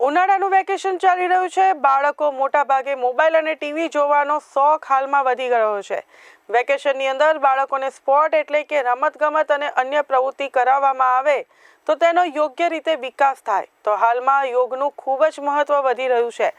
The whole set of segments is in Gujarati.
ઉનાળાનું વેકેશન ચાલી રહ્યું છે. બાળકો મોટાભાગે મોબાઈલ અને ટીવી જોવાનો શોખ હાલમાં વધી ગયો છે. વેકેશનની અંદર બાળકોને સ્પોર્ટ એટલે કે રમતગમત અને અન્ય પ્રવૃત્તિ કરાવવામાં આવે તો તેનો યોગ્ય રીતે વિકાસ થાય. તો હાલમાં યોગનું ખૂબ જ મહત્ત્વ વધી રહ્યું છે.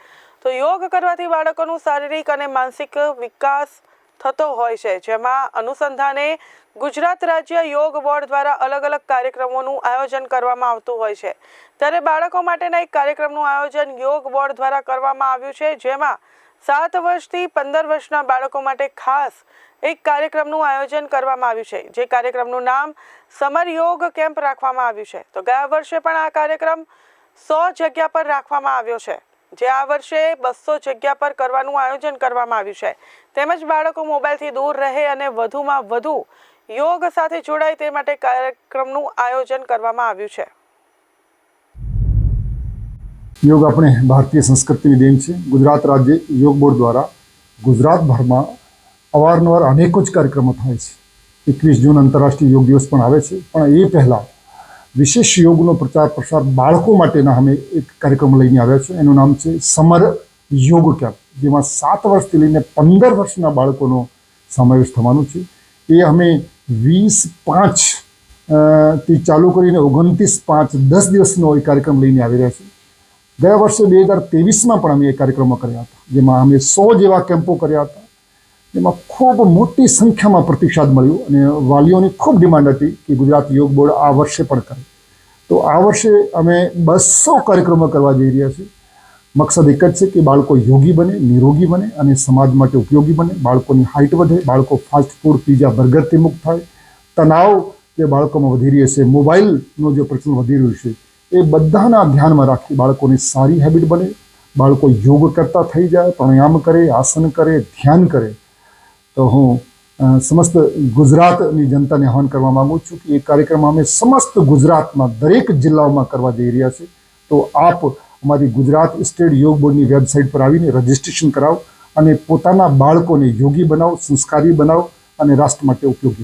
તો યોગ કરવાથી બાળકોનું શારીરિક અને માનસિક વિકાસ થતો હોય છે, જેમાં અનુસંધાને ગુજરાત રાજ્ય યોગ બોર્ડ દ્વારા અલગ અલગ કાર્યક્રમોનું આયોજન કરવામાં આવતું હોય છે. ત્યારે બાળકો માટેના એક કાર્યક્રમનું આયોજન યોગ બોર્ડ દ્વારા કરવામાં આવ્યું છે, જેમાં સાત વર્ષથી પંદર વર્ષના બાળકો માટે ખાસ એક કાર્યક્રમનું આયોજન કરવામાં આવ્યું છે, જે કાર્યક્રમનું નામ સમર યોગ કેમ્પ રાખવામાં આવ્યું છે. તો ગયા વર્ષે પણ આ કાર્યક્રમ સો જગ્યા પર રાખવામાં આવ્યો છે. જે આ વર્ષે બસો જગ્યા પર કરવાનું આયોજન કરવામાં આવ્યું છે. તેમજ બાળકો મોબાઈલથી દૂર રહે અને વધુમાં વધુ યોગ સાથે જોડાય તે માટે કાર્યક્રમનું આયોજન કરવામાં આવ્યું છે. યોગ આપણે ભારતીય સંસ્કૃતિની દેન છે. ગુજરાત રાજ્ય યોગ બોર્ડ દ્વારા ગુજરાતભરમાં અવારનવાર અનેકો જ કાર્યક્રમો થાય છે. એકવીસ જૂન આંતરરાષ્ટ્રીય યોગ દિવસ પણ આવે છે. પણ એ પહેલાં વિશેષ યોગનો પ્રચાર પ્રસાર બાળકો માટેના અમે એક કાર્યક્રમ લઈને આવ્યા છે એનું નામ છે સમર યોગ કેમ્પ, જેમાં સાત વર્ષથી લઈને પંદર વર્ષના બાળકોનો સમાવેશ થવાનો છે. એ અમે વીસ પાંચથી ચાલુ કરીને ઓગણત્રીસ પાંચ દસ દિવસનો એ કાર્યક્રમ લઈને આવી રહ્યા છીએ. ગયા વર્ષે બે હજાર ત્રેવીસમાં પણ અમે એ કાર્યક્રમો કર્યા હતા, જેમાં અમે સો જેવા કેમ્પો કર્યા હતા. જેમાં ખૂબ મોટી સંખ્યામાં પ્રતિસાદ મળ્યો અને વાલીઓની ખૂબ ડિમાન્ડ હતી કે ગુજરાત યોગ બોર્ડ આ વર્ષે પણ કરે. તો આ વર્ષે અમે બસો કાર્યક્રમો કરવા જઈ રહ્યા છીએ. મકસદ એક જ છે કે બાળકો યોગી બને, નિરોગી બને અને સમાજ માટે ઉપયોગી બને. બાળકોની હાઇટ વધે, બાળકો ફાસ્ટ ફૂડ, પીઝા બર્ગરથી મુક્ત થાય. તણાવ જે બાળકોમાં વધી રહ્યો છે, મોબાઈલનો જે પ્રચલન વધી રહ્યું છે, એ બધાના ધ્યાનમાં રાખી બાળકોની સારી હેબિટ બને. બાળકો યોગ કરતા થઈ જાય, પ્રાણાયામ કરે, આસન કરે, ધ્યાન કરે. તો હું સમસ્ત ગુજરાતની જનતાને આહવાન કરવા માગું છું કે એ કાર્યક્રમ અમે સમસ્ત ગુજરાતમાં દરેક જિલ્લાઓમાં કરવા જઈ રહ્યા છે તો આપ અમારી ગુજરાત સ્ટેટ યોગ બોર્ડની વેબસાઇટ પર આવીને રજિસ્ટ્રેશન કરાવો અને પોતાના બાળકોને યોગી બનાવો, સંસ્કારી બનાવો અને રાષ્ટ્ર માટે ઉપયોગી